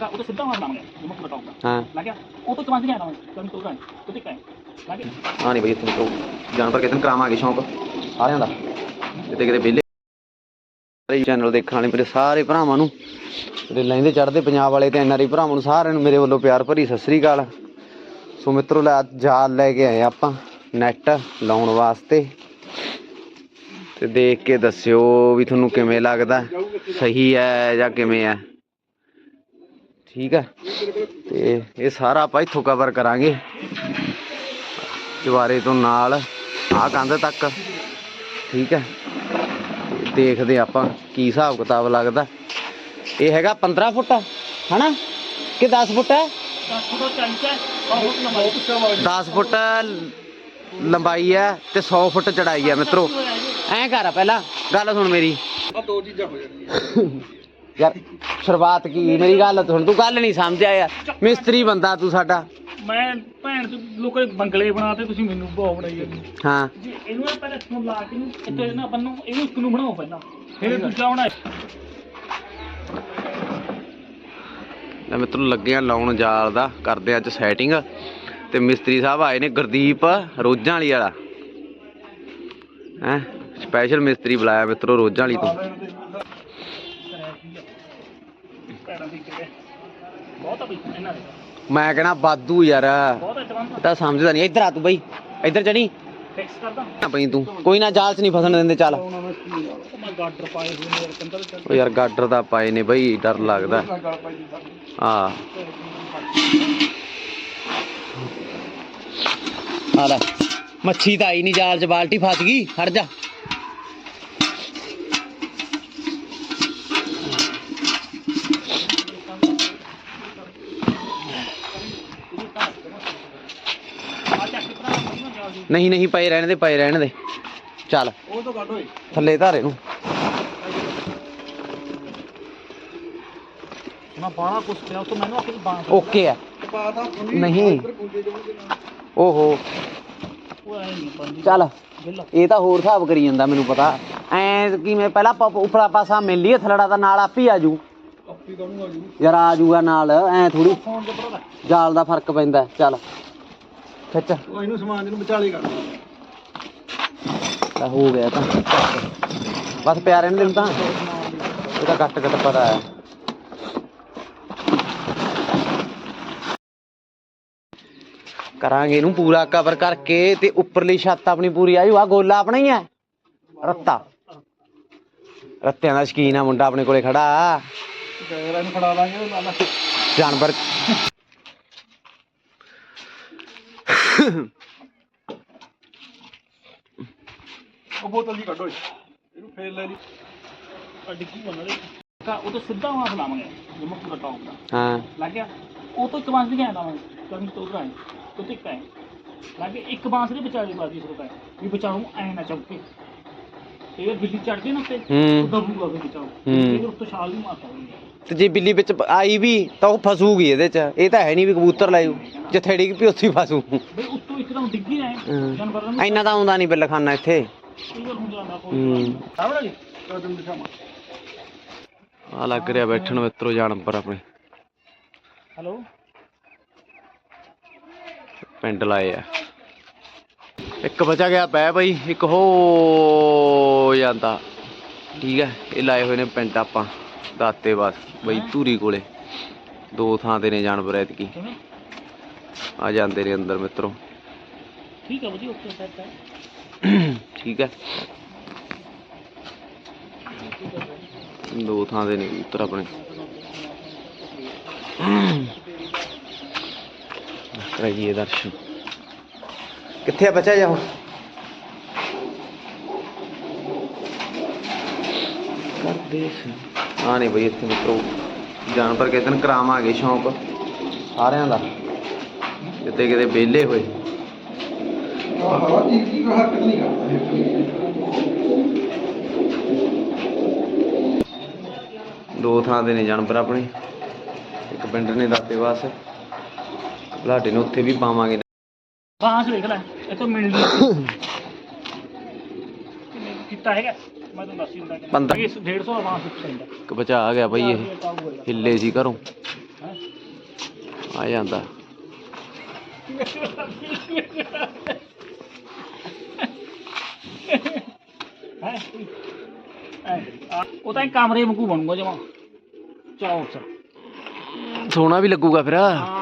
ਤਾਂ ਤਾਂ ਹਾਂ ਤੋਂ ਤੋਂ ਤੂੰ ਤੇ ਨਹੀਂ ਬਈ ਇੱਥੇ ਮਿੱਤਰੋ ਜਾਨਵਰ ਕਿਤੇ ਕਰਾਵਾਂਗੇ ਸ਼ੌਂਕ ਸਾਰਿਆਂ ਦਾ ਕਿਤੇ ਕਿਤੇ ਵਿਹਲੇ ਸਾਰੇ ਚੈਨਲ ਦੇਖਣ ਵਾਲੇ ਮੇਰੇ ਸਾਰੇ ਭਰਾਵਾਂ ਨੂੰ ਜਿਹੜੇ ਲੈਂਦੇ ਚੜਦੇ ਪੰਜਾਬ ਵਾਲੇ ਤੇ ਐਨਆਰਆਈ ਭਰਾਵਾਂ ਨੂੰ ਸਾਰਿਆਂ ਨੂੰ ਮੇਰੇ ਵੱਲੋਂ ਪਿਆਰ ਭਰੀ ਸਤਿ ਸ੍ਰੀ ਅਕਾਲ ਸੋ ਮਿੱਤਰੋ ਲੈ ਅੱਜ ਜਾਲ ਲੈ ਕੇ ਆਏ ਆਪਾਂ ਨੈਟ ਲਾਉਣ ਵਾਸਤੇ ਤੇ ਦੇਖ ਕੇ ਦੱਸਿਓ ਵੀ ਤੁਹਾਨੂੰ ਕਿਵੇਂ ਲੱਗਦਾ ਸਹੀ ਹੈ ਜਾਂ ਕਿਵੇਂ ਹੈ ਠੀਕ ਹੈ। ਤੇ ਇਹ ਸਾਰਾ ਆਪਾਂ ਇੱਥੋਂ ਕਵਰ ਕਰਾਂਗੇ। ਚੁਬਾਰੇ ਤੋਂ ਨਾਲ ਆਹ ਕੰਧ ਤੱਕ। ਠੀਕ ਹੈ। ਦੇਖਦੇ ਆਪਾਂ ਕੀ ਹਿਸਾਬ ਕਿਤਾਬ ਲੱਗਦਾ। ਇਹ ਹੈਗਾ 15 ਫੁੱਟ, ਹਨਾ? ਕਿ 10 ਫੁੱਟ ਹੈ? 10 ਫੁੱਟ ਲੰਬਾਈ ਹੈ ਤੇ 100 ਫੁੱਟ ਚੜਾਈ ਹੈ ਮਿੱਤਰੋ। ਐਂ ਕਰ ਪਹਿਲਾਂ। ਗੱਲ ਸੁਣ ਮੇਰੀ। ਆ ਦੋ ਚੀਜ਼ਾਂ ਹੋ ਜਾਣਗੀਆਂ ਯਾਰ ਸ਼ੁਰੂਆਤ ਕੀ? ਮੇਰੀ ਗੱਲ ਸੁਣ ਤੂੰ ਗੱਲ ਨਹੀਂ ਸਮਝਿਆ ਯਾਰ। ਮਿਸਤਰੀ ਬੰਦਾ ਤੂੰ ਸਾਡਾ। ਮੈਂ ਭੈਣ ਤੋਂ ਲੋਕਾਂ ਦੇ ਬੰਗਲੇ ਬਣਾਤੇ ਤੁਸੀਂ ਮੈਨੂੰ ਬਹੁਤ ਬਣਾਈ ਜਾਂਦੇ ਹਾਂ। ਜੀ ਇਹਨੂੰ ਪਹਿਲਾਂ ਇੱਥੋਂ ਲਾ ਕੇ ਨੂੰ ਇੱਥੇ ਨਾ ਆਪਾਂ ਨੂੰ ਇਹਨੂੰ ਇੱਕ ਨੂੰ ਬਣਾਓ ਪਹਿਲਾਂ। ਫਿਰ ਦੂਜਾ ਬਣਾਏ। ਲੈ ਮਿੱਤਰੋ ਲੱਗੇ ਆ ਲਾਉਣ ਜਾਲ ਦਾ ਕਰਦੇ ਆ ਅੱਜ ਸੈਟਿੰਗ ਤੇ ਮਿਸਤਰੀ ਸਾਹਿਬ ਆਏ ਨੇ ਗੁਰਦੀਪ ਰੋਜਾਂ ਵਾਲੀ ਵਾਲਾ। ਹੈ? ਸਪੈਸ਼ਲ ਮਿਸਤਰੀ ਬੁਲਾਇਆ ਮਿੱਤਰੋ ਰੋਜਾਂ ਵਾਲੀ ਤੋਂ। ਭੈਣਾਂ ਦੀ ਕਿਤੇ ਬਹੁਤ ਆ ਬਈ ਇਹਨਾਂ ਦੇ ਮੈਂ ਕਹਿਣਾ ਬਾਦੂ ਯਾਰ। ਬਹੁਤ ਆ। ਜਵਾਨ ਇਹ ਤਾਂ ਸਮਝਦਾ ਨਹੀਂ। ਇੱਧਰ ਆ ਤੂੰ ਬਈ। ਇੱਧਰ ਚੜੀ। ਫਿਕਸ ਕਰਦਾ। ਨਾ ਪਈ ਤੂੰ। ਕੋਈ ਨਾ ਜਾਲ 'ਚ ਨਹੀਂ ਫਸਣ ਦਿੰਦੇ ਚੱਲ। ਉਹ ਮੈਂ ਗਾਡਰ ਪਾਏ ਹੋਏ ਨੇ ਯਾਰ ਕੰਦਰ ਗਾਡਰ ਦਾ ਪਾਏ ਨੇ ਬਈ ਡਰ ਲੱਗਦਾ। ਗਲ ਪਾਈ ਦੀ ਸਾਡੀ ਆ ਆ ਲੈ। ਮੱਛੀ ਤਾਂ ਆਈ ਨਹੀਂ ਜਾਲ 'ਚ ਬਾਲਟੀ ਫਸ ਗਈ। ਹਟ ਜਾ ਆ ਚੱਕ ਕੇ ਭਰਾ ਮੈਨੂੰ ਜਾ ਜੀ ਨਹੀਂ ਨਹੀਂ ਪਏ ਰਹਿਣ ਦੇ ਪਏ ਰਹਿਣ ਦੇ। ਚੱਲ। ਉਹ ਤੋਂ ਕੱਢ ਓਏ। ਥੱਲੇ ਧਾਰੇ ਨੂੰ। ਮੈਂ ਬਾਣਾ ਕੁਛ ਪਿਆ ਤੋਂ ਮੈਨੂੰ ਆਖੀ ਬਾਣਾ ਓਕੇ ਆ। ਪਾਤਾ ਨਹੀਂ ਓਹੋ। ਚੱਲ। ਇਹ ਤਾਂ ਹੋਰ ਹਿਸਾਬ ਕਰੀ ਜਾਂਦਾ ਮੈਨੂੰ ਪਤਾ। ਐ ਕਿਵੇਂ ਪਹਿਲਾਂ ਉਪਰਾ ਪਾਸਾ ਮਿਲ ਲਈਏ ਥਲੜਾ ਦਾ ਨਾਲ ਆਪੀ ਕਰੂੰਗਾ ਜੀ। ਯਾਰ ਆਜੂਗਾ ਨਾਲ ਐ ਥੋੜੀ ਜਾਲ ਦਾ ਫ਼ਰਕ ਪੈਂਦਾ ਚੱਲ। ਖਿੱਚ ਉਹ ਇਹਨੂੰ ਸਮਾਨ ਇਹਨੂੰ ਵਿਚਾਲੇ ਕਰ ਤਾਂ ਹੋ ਗਿਆ ਤਾਂ। ਬਸ ਪਿਆ ਰਹਿਣ ਦੇ ਤਾਂ ਇਹਦਾ ਕੱਟ ਕੱਟ ਪਤਾ ਹੈ। ਕਰਾਂਗੇ ਇਹਨੂੰ ਪੂਰਾ ਕਵਰ ਕਰਕੇ ਤੇ ਉੱਪਰਲੀ ਛੱਤ ਆਪਣੀ ਪੂਰੀ ਆਜੂ ਆ ਗੋਲਾ ਆਪਣਾ ਹੀ ਹੈ। ਰੱਤਾ। ਰੱਤਿਆਂ ਦਾ ਸ਼ਕੀਨ ਆ ਮੁੰਡਾ ਆਪਣੇ ਕੋਲੇ ਖੜਾ। ਜਾਨਵਰ। ਉਹ ਬੋਤਲ ਦੀ ਕੱਢੋ ਇਹਨੂੰ ਫੇਰ ਲੈ ਲਈ। ਆ ਡਿੱਗੀ ਬਣਾ ਦੇ ਕਾ ਉਹ ਤਾਂ ਸਿੱਧਾ ਮਾਰ ਲਾਵਾਂਗੇ। ਜਿਵੇਂ ਪੂਰਾ ਟੌਪ ਦਾ ਹਾਂ। ਲੱਗ ਗਿਆ? ਉਹ ਤੋਂ ਇੱਕ ਬਾਂਸ ਵੀ ਗਿਆ ਲਾਵਾਂਗੇ ਕਰਨ ਤੋਂ ਉਧਰ ਆਏ ਤੂੰ ਤੇ ਕਾਏ ਲੱਗ ਗਿਆ? ਇੱਕ ਬਾਂਸ ਦੇ ਵਿਚਾਲੇ ਬਾਜੀ ਸਰਕਾ ਵੀ ਬਚਾਉਂ ਐ ਨਾ ਚੌਕੇ ਇਹ ਬਿੱਲੀ ਚੜ ਗਈ ਨਾ ਤੇ ਹੂੰ। ਇਹ ਉੱਤੋਂ ਛਾਲ ਨਹੀਂ ਜੇ ਬਿੱਲੀ ਵਿੱਚ ਪ- ਆਈ ਵੀ ਤਾਂ ਉਹ ਫਸੂਗੀ ਇਹਦੇ ਚ। ਇਹ ਤਾਂ ਹੈ ਨਹੀਂ ਵੀ ਕਬੂਤਰ ਲਾਇਓ ਜਿੱਥੇ ਡਿੱਗ ਪਈ ਉੱਥੇ ਹੀ ਫਸੂ। ਬਈ ਉੱਤੋਂ ਇੱਕਦਮ ਡਿੱਗੀ ਨਾ। ਜਾਨਵਰਾਂ ਨੂੰ। ਇੰਨਾ ਤਾਂ ਆਉਂਦਾ ਨਹੀਂ ਬਿੱਲ ਖਾਨਾ ਇੱਥੇ। ਇਹ ਹੁੰਦਾ ਨਾ ਕੋਈ ਹੂੰ। ਸਾਹਮਣੇ ਜੀ ਕਦਮ ਦਿਖਾਵਾਂ ਆ ਲੱਗ ਰਿਹਾ ਬੈਠਣ ਮਿੱਤਰੋ ਜਾਨਵਰ ਆਪਣੇ। ਹੈਲੋ। ਪਿੰਡ ਲਾਏ ਆ। ਇੱਕ ਬਚਾ ਗਿਆ ਪੈ ਬਈ ਇੱਕ ਹੋ ਜਾਂਦਾ। ਠੀਕ ਹੈ ਇਹ ਲਾਏ ਹੋਏ ਨੇ ਪਿੰਡ ਆਪਾਂ ਦਾਤੇ ਬਸ ਬਈ ਧੂਰੀ ਕੋਲੇ। ਦੋ ਥਾਂ ਤੇ ਨੇ ਜਾਨਵਰ ਐਤਕੀ। ਆ ਜਾਂਦੇ ਨੇ ਅੰਦਰ ਮਿੱਤਰੋ। ਠੀਕ ਹੈ ਵਧੀਆ ਓਕੇ ਸੈਟ ਹੈ ਠੀਕ ਹੈ। ਦੋ ਥਾਂ ਦੇ ਨੇ ਕਬੂਤਰ ਆਪਣੇ। ਕਰਾਈਏ ਦਰਸ਼ਨ। ਕਿੱਥੇ ਆ ਬੱਚਾ ਜਾ ਹੁਣ? ਕਰਦੇ ਆ ਨਹੀਂ ਬਈ ਇੱਥੇ ਮਿੱਤਰੋ, ਜਾਨਵਰ ਕਿਸੇ ਕਰਾਵਾਂਗੇ ਸ਼ੌਂਕ, ਸਾਰਿਆਂ ਦਾ। ਕਿਤੇ ਕਿਤੇ ਵਿਹਲੇ ਹੋਏ। ਦੋ ਥਾਂ ਦੇ ਨੇ ਜਾਨਵਰ ਆਪਣੇ। ਇੱਕ ਪਿੰਡ ਨੇ ਦਾਤੇ ਵਾਸ। ਬਲਾਡੇ ਨੂੰ ਉੱਥੇ ਵੀ ਪਾਵਾਂਗੇ। ਬਾਂਸ ਦੇਖ ਲੈ ਇੱਥੋਂ ਮਿਲਦੀ ਕਿੰਨੇ ਕੀਤਾ ਹੈਗਾ? ਮੈਂ ਤੁਹਾਨੂੰ ਦੱਸੀ ਹੁੰਦਾ ਕਿ 150 ਦਾ ਬਾਂਸ ਉੱਤੇ ਹੁੰਦਾ ਉਹ ਤਾਂ ਕਮਰੇ ਵਾਂਗੂ ਬਣੂਗਾ ਜਮਾ। ਚੌਕ ਚ ਵੀ ਲੱਗੂਗਾ ਫਿਰ। ਹਾਂ।